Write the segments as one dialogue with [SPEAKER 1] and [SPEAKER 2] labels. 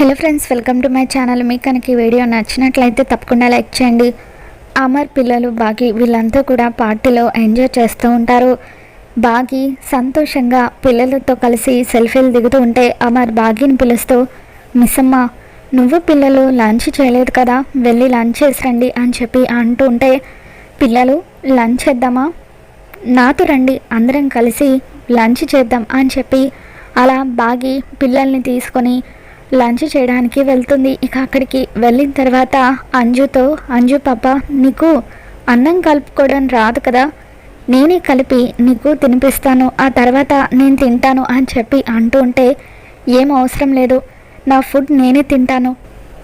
[SPEAKER 1] Hello friends welcome to my channel మీకు కనుక ఈ వీడియో నచ్చినట్లయితే తప్పకుండా లైక్ చేయండి. అమర్ పిల్లలు బాగి వీళ్ళంతా కూడా పార్టీలో ఎంజాయ్ చేస్తూ ఉంటారు. బాగి సంతోషంగా పిల్లలతో కలిసి సెల్ఫీలు దిగుతూ ఉంటే అమర్ బాగిని పిలుస్తూ మిస్సమ్మ నువ్వు పిల్లలు లంచ్ చేయలేదు కదా వెళ్ళి లంచ్ చేసిరండి అని చెప్పి అంటూ ఉంటే పిల్లలు లంచ్ చేద్దామా? నాతో రండి అందరం కలిసి లంచ్ చేద్దాం అని చెప్పి అలా బాగి పిల్లల్ని తీసుకొని లంచ్ చేయడానికి వెళ్తుంది. ఇక అక్కడికి వెళ్ళిన తర్వాత అంజుతో అంజు పాప నీకు అన్నం కలుపుకోవడం రాదు కదా. నేనే కలిపి నీకు తినిపిస్తాను. ఆ తర్వాత నేను తింటాను అని చెప్పి అంటూ ఉంటే ఏం అవసరం లేదు. నా ఫుడ్ నేనే తింటాను.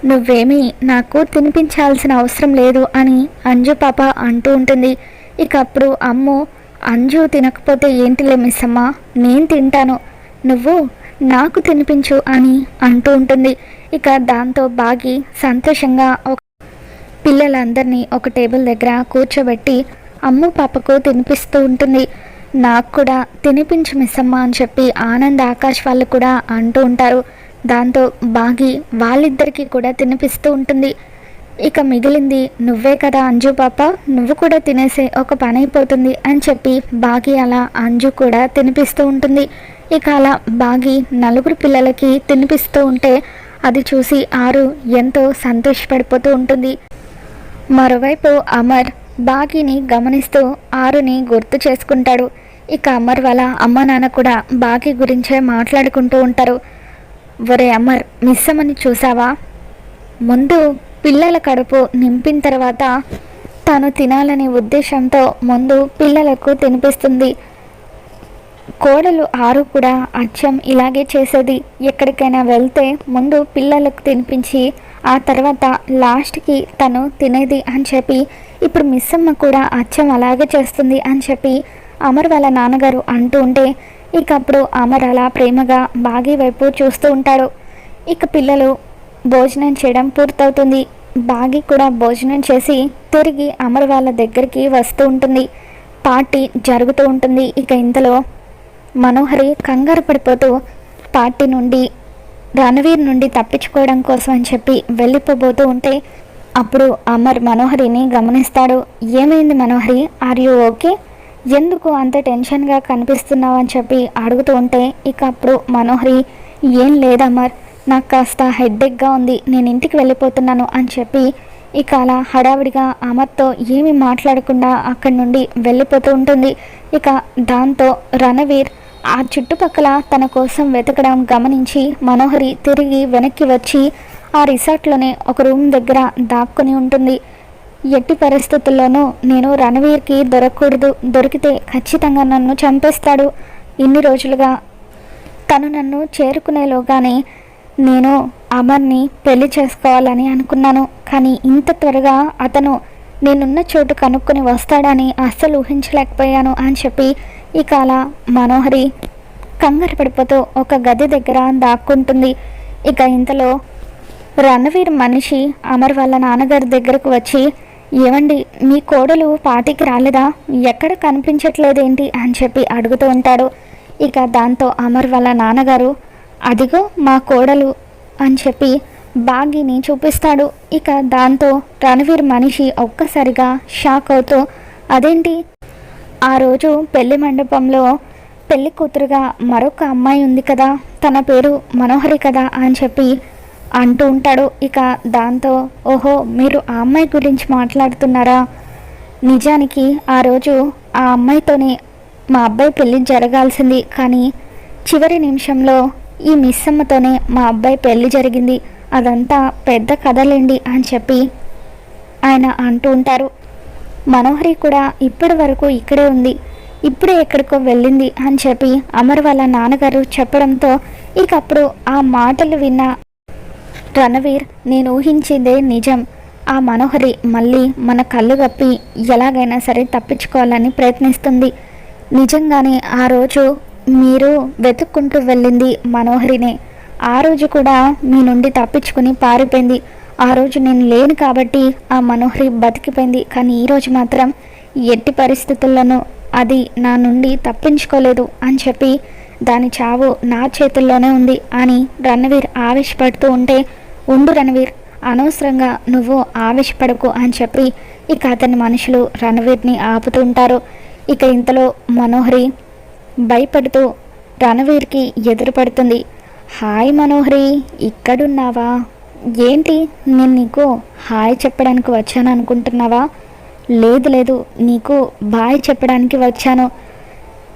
[SPEAKER 1] నువ్వేమీ నాకు తినిపించాల్సిన అవసరం లేదు అని అంజు పాప అంటూ ఉంటుంది. ఇక అప్పుడు అమ్ము అంజు తినకపోతే ఏంటిలే మిస్ అమ్మ నేను తింటాను. నువ్వు నాకు తినిపించు అని అంటూ ఉంటుంది. ఇక దాంతో బాగి సంతోషంగా ఒక పిల్లలందరినీ ఒక టేబుల్ దగ్గర కూర్చోబెట్టి అమ్ము పాపకు తినిపిస్తూ ఉంటుంది. నాకు కూడా తినిపించు మిస్సమ్మ అని చెప్పి ఆనంద్ ఆకాష్ వాళ్ళు కూడా అంటూ ఉంటారు. దాంతో బాగి వాళ్ళిద్దరికీ కూడా తినిపిస్తూ ఉంటుంది. ఇక మిగిలింది నువ్వే కదా అంజు పాప నువ్వు కూడా తినేసే ఒక పని అయిపోతుంది అని చెప్పి బాగి అలా అంజు కూడా తినిపిస్తూ ఉంటుంది. ఇక అలా బాగి నలుగురు పిల్లలకి తినిపిస్తూ ఉంటే అది చూసి ఆరు ఎంతో సంతోషపడిపోతూ ఉంటుంది. మరోవైపు అమర్ బాగిని గమనిస్తూ ఆరుని గుర్తు చేసుకుంటాడు. ఇక అమర్ వాళ్ళ అమ్మ నాన్న కూడా బాగి గురించే మాట్లాడుకుంటూ ఉంటారు. ఒరే అమర్ మిస్ అమ్మని చూసావా? ముందు పిల్లల కడుపు నింపిన తర్వాత తను తినాలనే ఉద్దేశంతో ముందు పిల్లలకు తినిపిస్తుంది. కోడలు ఆరు కూడా అచ్చం ఇలాగే చేసేది. ఎక్కడికైనా వెళ్తే ముందు పిల్లలకు తినిపించి ఆ తర్వాత లాస్ట్కి తను తినేది అని చెప్పి ఇప్పుడు మిస్ అమ్మ కూడా అచ్చం అలాగే చేస్తుంది అని చెప్పి అమర్ వాళ్ళ నాన్నగారు అంటూ ఉంటే ఇక అప్పుడు అమర్ అలా ప్రేమగా బాగి వైపు చూస్తూ ఉంటాడు. ఇక పిల్లలు భోజనం చేయడం పూర్తవుతుంది. బాగి కూడా భోజనం చేసి తిరిగి అమర్ వాళ్ళ దగ్గరికి వస్తూ ఉంటుంది. పార్టీ జరుగుతూ ఉంటుంది. ఇక ఇంతలో మనోహరి కంగారు పడిపోతూ పార్టీ నుండి రణవీర్ నుండి తప్పించుకోవడం కోసం అని చెప్పి వెళ్ళిపోబోతూ ఉంటే అప్పుడు అమర్ మనోహరిని గమనిస్తాడు. ఏమైంది మనోహరి? ఆర్ యూ ఓకే ఎందుకు అంత టెన్షన్గా కనిపిస్తున్నావు అని చెప్పి అడుగుతూ ఉంటే ఇక అప్పుడు మనోహరి ఏం లేదమర్ నాకు కాస్త హెడ్డెక్గా ఉంది నేను ఇంటికి వెళ్ళిపోతున్నాను అని చెప్పి ఇక అలా హడావిడిగా అమర్తో ఏమీ మాట్లాడకుండా అక్కడి నుండి వెళ్ళిపోతూ ఉంటుంది. ఇక దాంతో రణవీర్ ఆ చుట్టుపక్కల తన కోసం వెతకడం గమనించి మనోహరి తిరిగి వెనక్కి వచ్చి ఆ రిసార్ట్లోనే ఒక రూమ్ దగ్గర దాక్కుని ఉంటుంది. ఎట్టి పరిస్థితుల్లోనూ నేను రణవీర్కి దొరకకూడదు దొరికితే ఖచ్చితంగా నన్ను చంపేస్తాడు. ఇన్ని రోజులుగా తను నన్ను చేరుకునేలోగానే నేను అమర్ని పెళ్ళి చేసుకోవాలని అనుకున్నాను కానీ ఇంత త్వరగా అతను నేనున్న చోటు కనుక్కొని వస్తాడని అస్సలు ఊహించలేకపోయాను అని చెప్పి ఇక అలా మనోహరి కంగారు పడిపోతూ ఒక గది దగ్గర దాక్కుంటుంది. ఇక ఇంతలో రణవీర్ మనిషి అమర్ వాళ్ళ నాన్నగారి దగ్గరకు వచ్చి ఏమండి మీ కోడలు పార్టీకి రాలేదా? ఎక్కడ కనిపించట్లేదేంటి? అని చెప్పి అడుగుతూ ఉంటాడు. ఇక దాంతో అమర్ వాళ్ళ నాన్నగారు అదిగో మా కోడలు అని చెప్పి బాగిని చూపిస్తాడు. ఇక దాంతో రణవీర్ మనిషి ఒక్కసారిగా షాక్ అవుతూ అదేంటి? ఆ రోజు పెళ్ళి మండపంలో పెళ్ళి కూతురుగా మరొక అమ్మాయి ఉంది కదా తన పేరు మనోహరి కదా అని చెప్పి అంటూ ఉంటాడు. ఇక దాంతో ఓహో మీరు ఆ అమ్మాయి గురించి మాట్లాడుతున్నారా? నిజానికి ఆ రోజు ఆ అమ్మాయితోనే మా అబ్బాయి పెళ్ళి జరగాల్సింది. కానీ చివరి నిమిషంలో ఈ మిస్ అమ్మతోనే మా అబ్బాయి పెళ్ళి జరిగింది. అదంతా పెద్ద కథలేండి అని చెప్పి ఆయన అంటూ ఉంటారు. మనోహరి కూడా ఇప్పటి వరకు ఇక్కడే ఉంది. ఇప్పుడే ఎక్కడికో వెళ్ళింది అని చెప్పి అమర్ వాళ్ళ నాన్నగారు చెప్పడంతో ఇక అప్పుడు ఆ మాటలు విన్న రణవీర్ నేను ఊహించిందే నిజం. ఆ మనోహరి మళ్ళీ మన కళ్ళు గప్పి ఎలాగైనా సరే తప్పించుకోవాలని ప్రయత్నిస్తుంది. నిజంగానే ఆ రోజు మీరు వెతుక్కుంటూ వెళ్ళింది మనోహరినే. ఆ రోజు కూడా మీ నుండి తప్పించుకుని పారిపోయింది. ఆ రోజు నేను లేను కాబట్టి ఆ మనోహరి బతికిపోయింది. కానీ ఈరోజు మాత్రం ఎట్టి పరిస్థితుల్లోనూ అది నా నుండి తప్పించుకోలేదు అని చెప్పి దాని చావు నా చేతుల్లోనే ఉంది అని రణవీర్ ఆవేశపడుతూ ఉంటే ఉండు రణవీర్ అనవసరంగా నువ్వు ఆవేశపడకు అని చెప్పి ఇక అతని మనుషులు రణవీర్ని ఆపుతుంటారు ఇక ఇంతలో మనోహరి భయపడుతూ రణవీర్కి ఎదురుపడుతుంది. హాయ్ మనోహరి ఇక్కడున్నావా? ఏంటి నేను నీకు హాయ్ చెప్పడానికి వచ్చాను అనుకుంటున్నావా? లేదు లేదు నీకు బాయ్ చెప్పడానికి వచ్చాను.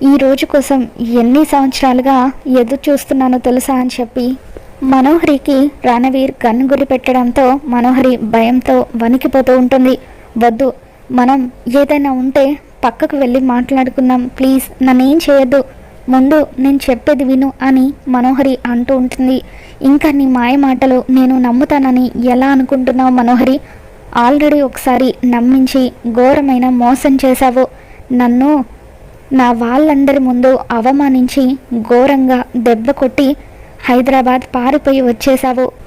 [SPEAKER 1] ఈ రోజు కోసం ఎన్ని సంవత్సరాలుగా ఎదురు చూస్తున్నానో తెలుసా? అని చెప్పి మనోహరికి రణవీర్ గన్ గురి పెట్టడంతో మనోహరి భయంతో వణికిపోతూ ఉంటుంది. వద్దు మనం ఏదైనా ఉంటే పక్కకు వెళ్ళి మాట్లాడుకుందాం. ప్లీజ్ నన్నేం చేయొద్దు. ముందు నేను చెప్పేది విను అని మనోహరి అంటూ ఉంటుంది. ఇంకా నీ మాయ మాటలు నేను నమ్ముతానని ఎలా అనుకుంటున్నావు మనోహరి? ఆల్రెడీ ఒకసారి నమ్మించి ఘోరమైన మోసం చేశావు. నన్ను నా వాళ్ళందరి ముందు అవమానించి ఘోరంగా దెబ్బ కొట్టి హైదరాబాద్ పారిపోయి వచ్చేశావు.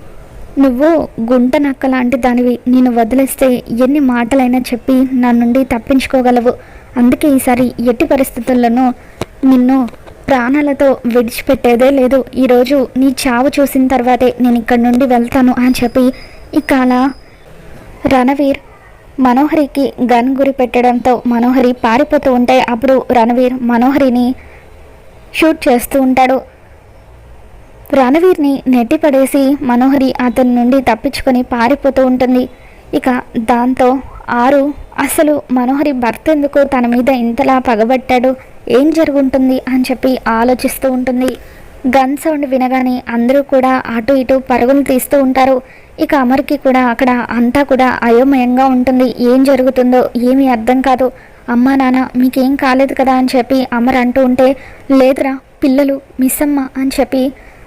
[SPEAKER 1] నువ్వు గుంట నక్క లాంటి దానివి. నేను వదిలేస్తే ఎన్ని మాటలైనా చెప్పి నా నుండి తప్పించుకోగలవు. అందుకే ఈసారి ఎట్టి పరిస్థితుల్లోనూ నిన్ను ప్రాణాలతో విడిచిపెట్టేదే లేదు. ఈరోజు నీ చావు చూసిన తర్వాతే నేను ఇక్కడి నుండి వెళ్తాను అని చెప్పి ఇక అలా రణవీర్ మనోహరికి గన్ గురి పెట్టడంతో మనోహరి పారిపోతూ ఉంటే అప్పుడు రణవీర్ మనోహరిని షూట్ చేస్తూ ఉంటాడు. రణవీర్ని నెట్టిపడేసి మనోహరి అతని నుండి తప్పించుకొని పారిపోతూ ఉంటుంది. ఇక దాంతో ఆరు అసలు మనోహరి భర్త ఎందుకు తన మీద ఇంతలా పగబట్టాడు? ఏం జరుగుంటుంది? అని చెప్పి ఆలోచిస్తూ ఉంటుంది. గన్ సౌండ్ వినగానే అందరూ కూడా అటు ఇటు పరుగులు తీస్తూ ఉంటారు. ఇక అమర్కి కూడా అక్కడ అంతా కూడా అయోమయంగా ఉంటుంది. ఏం జరుగుతుందో ఏమీ అర్థం కాదు. అమ్మా నాన్న మీకేం కాలేదు కదా అని చెప్పి అమర్ అంటూ ఉంటే లేదురా పిల్లలు మిస్ అమ్మ అని చెప్పి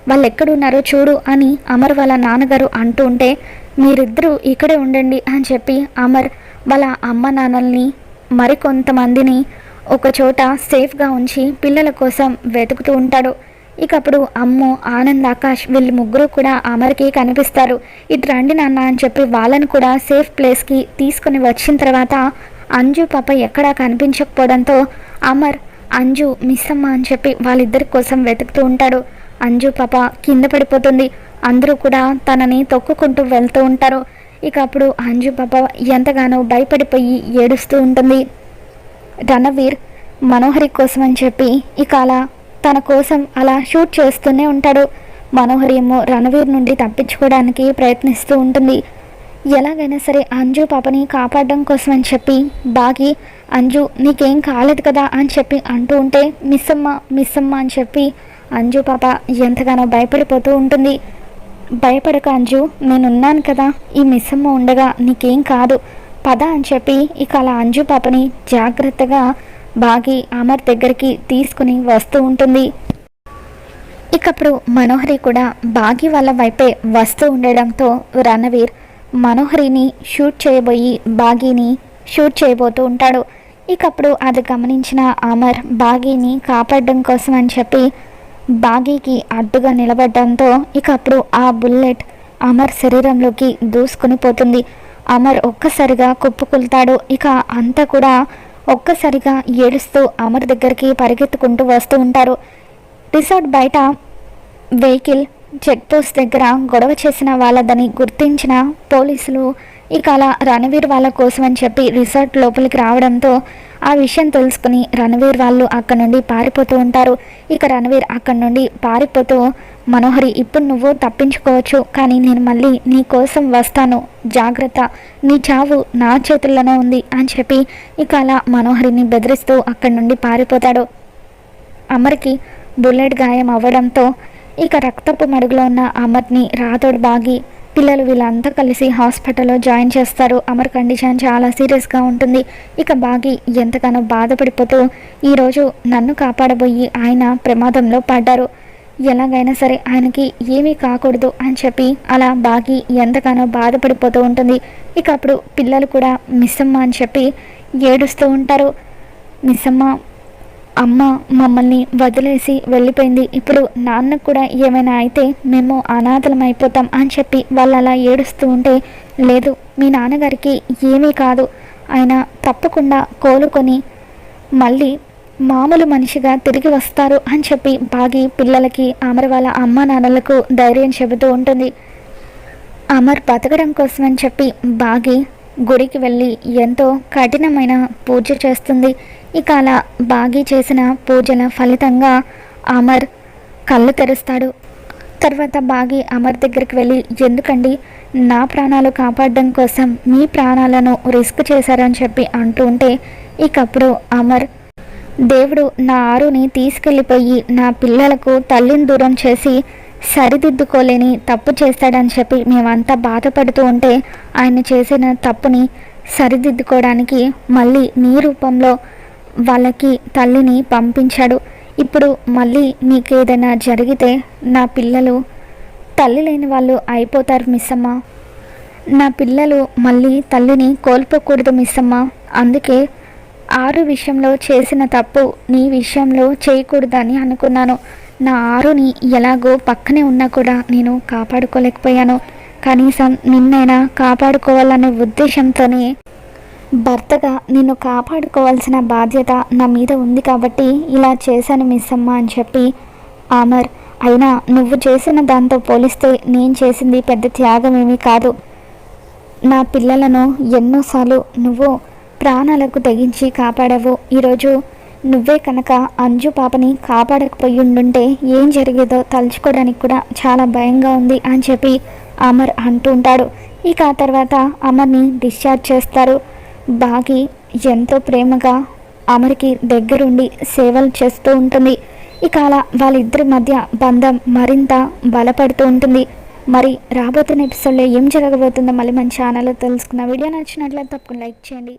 [SPEAKER 1] వాళ్ళు ఎక్కడున్నారో చూడు అని అమర్ వాళ్ళ నాన్నగారు అంటూ ఉంటే మీరిద్దరూ ఇక్కడే ఉండండి అని చెప్పి అమర్ వాళ్ళ అమ్మ నాన్నల్ని మరికొంతమందిని ఒక చోట సేఫ్గా ఉంచి పిల్లల కోసం వెతుకుతూ ఉంటాడు. ఇక అప్పుడు అమ్ము ఆనంద్ ఆకాష్ వీళ్ళు ముగ్గురు కూడా అమర్కి కనిపిస్తారు. ఇటు రండి నాన్న అని చెప్పి వాళ్ళని కూడా సేఫ్ ప్లేస్కి తీసుకుని వచ్చిన తర్వాత అంజు పాప ఎక్కడా కనిపించకపోవడంతో అమర్ అంజు మిస్ అమ్మ అని చెప్పి వాళ్ళిద్దరి కోసం వెతుకుతూ ఉంటాడు. అంజు పాప కింద పడిపోతుంది. అందరూ కూడా తనని తొక్కుకుంటూ వెళ్తూ ఉంటారు. ఇక అప్పుడు అంజు పాప ఎంతగానో భయపడిపోయి ఏడుస్తూ ఉంటుంది. రణవీర్ మనోహరి కోసం అని చెప్పి ఇక అలా తన కోసం అలా షూట్ చేస్తూనే ఉంటాడు. మనోహరి ఏమో రణవీర్ నుండి తప్పించుకోవడానికి ప్రయత్నిస్తూ ఉంటుంది. ఎలాగైనా సరే అంజు పాపని కాపాడడం కోసం అని చెప్పి బాగి అంజు నీకేం కాలేదు కదా అని చెప్పి అంటూ ఉంటే మిస్సమ్మ మిస్సమ్మ అని చెప్పి అంజు పాప ఎంతగానో భయపడిపోతూ ఉంటుంది. భయపడక అంజు నేనున్నాను కదా. ఈ మిస్సమ్మ ఉండగా నీకేం కాదు. పద అని చెప్పి ఇక అలా అంజు పాపని జాగ్రత్తగా బాగి అమర్ దగ్గరికి తీసుకుని వస్తూ ఉంటుంది. ఇకప్పుడు మనోహరి కూడా బాగి వాళ్ళ వైపే వస్తూ ఉండడంతో రణవీర్ మనోహరిని షూట్ చేయబోయి బాగీని షూట్ చేయబోతూ ఉంటాడు. ఇకప్పుడు అది గమనించిన అమర్ బాగీని కాపాడడం కోసం అని చెప్పి బాగీకి అడ్డుగా నిలబడడంతో ఇక అప్పుడు ఆ బుల్లెట్ అమర్ శరీరంలోకి దూసుకుని పోతుంది. అమర్ ఒక్కసారిగా కుప్పుకొల్తాడు. ఇక అంతా కూడా ఒక్కసారిగా ఏడుస్తూ అమర్ దగ్గరికి పరిగెత్తుకుంటూ వస్తూ ఉంటారు. రిసార్ట్ బయట వెహికల్ చెక్ పోస్ట్ దగ్గర గొడవ చేసిన వాళ్ళదని గుర్తించిన పోలీసులు ఇక అలా రణవీర్ వాళ్ళ కోసం అని చెప్పి రిసార్ట్ లోపలికి రావడంతో ఆ విషయం తెలుసుకుని రణవీర్ వాళ్ళు అక్కడ నుండి పారిపోతూ ఉంటారు. ఇక రణవీర్ అక్కడ నుండి పారిపోతూ మనోహరి ఇప్పుడు నువ్వు తప్పించుకోవచ్చు కానీ నేను మళ్ళీ నీ కోసం వస్తాను. జాగ్రత్త. నీ చావు నా చేతుల్లోనే ఉంది అని చెప్పి ఇక అలా మనోహరిని బెదిరిస్తూ అక్కడి నుండి పారిపోతాడు. అమర్కి బుల్లెట్ గాయం అవ్వడంతో ఇక రక్తపు మడుగులో ఉన్న అమర్ని రాతోడు బాగి పిల్లలు వీళ్ళంతా కలిసి హాస్పిటల్లో జాయిన్ చేస్తారు. అమర్ కండిషన్ చాలా సీరియస్గా ఉంటుంది. ఇక బాగి ఎంతగానో బాధపడిపోతూ ఈరోజు నన్ను కాపాడబోయి ఆయన ప్రమాదంలో పడ్డారు. ఎలాగైనా సరే ఆయనకి ఏమీ కాకూడదు అని చెప్పి అలా బాగి ఎంతగానో బాధపడిపోతూ ఉంటుంది. ఇక అప్పుడు పిల్లలు కూడా మిస్సమ్మ అని చెప్పి ఏడుస్తూ ఉంటారు. మిస్సమ్మ అమ్మ మమ్మల్ని వదిలేసి వెళ్ళిపోయింది. ఇప్పుడు నాన్న కూడా ఏమైనా అయితే మేము అనాథలం అయిపోతాం అని చెప్పి వాళ్ళు అలా ఏడుస్తూ ఉంటే లేదు మీ నాన్నగారికి ఏమీ కాదు. ఆయన తప్పకుండా కోలుకొని మళ్ళీ మామూలు మనిషిగా తిరిగి వస్తారు అని చెప్పి బాగి పిల్లలకి అమర్ వాళ్ళ అమ్మ నాన్నలకు ధైర్యం చెబుతూ ఉంటుంది. అమర్ బతకడం కోసమని చెప్పి బాగి గుడికి వెళ్ళి ఎంతో కఠినమైన పూజ చేస్తుంది. ఇక అలా బాగి చేసిన పూజల ఫలితంగా అమర్ కళ్ళు తెరుస్తాడు. తర్వాత బాగి అమర్ దగ్గరికి వెళ్ళి ఎందుకండి? నా ప్రాణాలు కాపాడడం కోసం మీ ప్రాణాలను రిస్క్ చేశారని చెప్పి అంటూ ఉంటే ఇకప్పుడు అమర్ దేవుడు నా ఆరుని తీసుకెళ్ళిపోయి నా పిల్లలకు తల్లిని దూరం చేసి సరిదిద్దుకోలేని తప్పు చేస్తాడని చెప్పి మేమంతా బాధపడుతూ ఉంటే ఆయన చేసిన తప్పుని సరిదిద్దుకోవడానికి మళ్ళీ నీ రూపంలో వాళ్ళకి తల్లిని పంపించాడు. ఇప్పుడు మళ్ళీ మీకు ఏదైనా జరిగితే నా పిల్లలు తల్లి లేని వాళ్ళు అయిపోతారు మిస్సమ్మ. నా పిల్లలు మళ్ళీ తల్లిని కోల్పోకూడదు మిస్సమ్మ. అందుకే ఆరు విషయంలో చేసిన తప్పు నీ విషయంలో చేయకూడదని అనుకున్నాను. నా ఆరుని ఎలాగో పక్కనే ఉన్నా కూడా నేను కాపాడుకోలేకపోయాను. కనీసం నిన్నైనా కాపాడుకోవాలనే ఉద్దేశంతోనే భర్తగా నిన్ను కాపాడుకోవాల్సిన బాధ్యత నా మీద ఉంది కాబట్టి ఇలా చేశాను మిస్ అమ్మ అని చెప్పి ఆమర్. అయినా నువ్వు చేసిన దాంతో పోలిస్తే నేను చేసింది పెద్ద త్యాగం ఏమీ కాదు. నా పిల్లలను ఎన్నోసార్లు నువ్వు ప్రాణాలకు తెగించి కాపాడావు. ఈరోజు నువ్వే కనుక అంజు పాపని కాపాడకపోయి ఉండుంటే ఏం జరిగేదో తలుచుకోవడానికి కూడా చాలా భయంగా ఉంది అని చెప్పి అమర్ అంటూ ఉంటాడు. ఇక ఆ తర్వాత అమర్ని డిశ్చార్జ్ చేస్తారు. బాగి ఎంతో ప్రేమగా అమరికి దగ్గరుండి సేవలు చేస్తూ ఉంటుంది. ఇక అలా వాళ్ళిద్దరి మధ్య బంధం మరింత బలపడుతూ ఉంటుంది. మరి రాబోతున్న ఎపిసోడ్లో ఏం జరగబోతుందో మళ్ళీ మన ఛానల్లో తెలుసుకున్న వీడియో నచ్చినట్లయితే తప్పకుండా లైక్ చేయండి.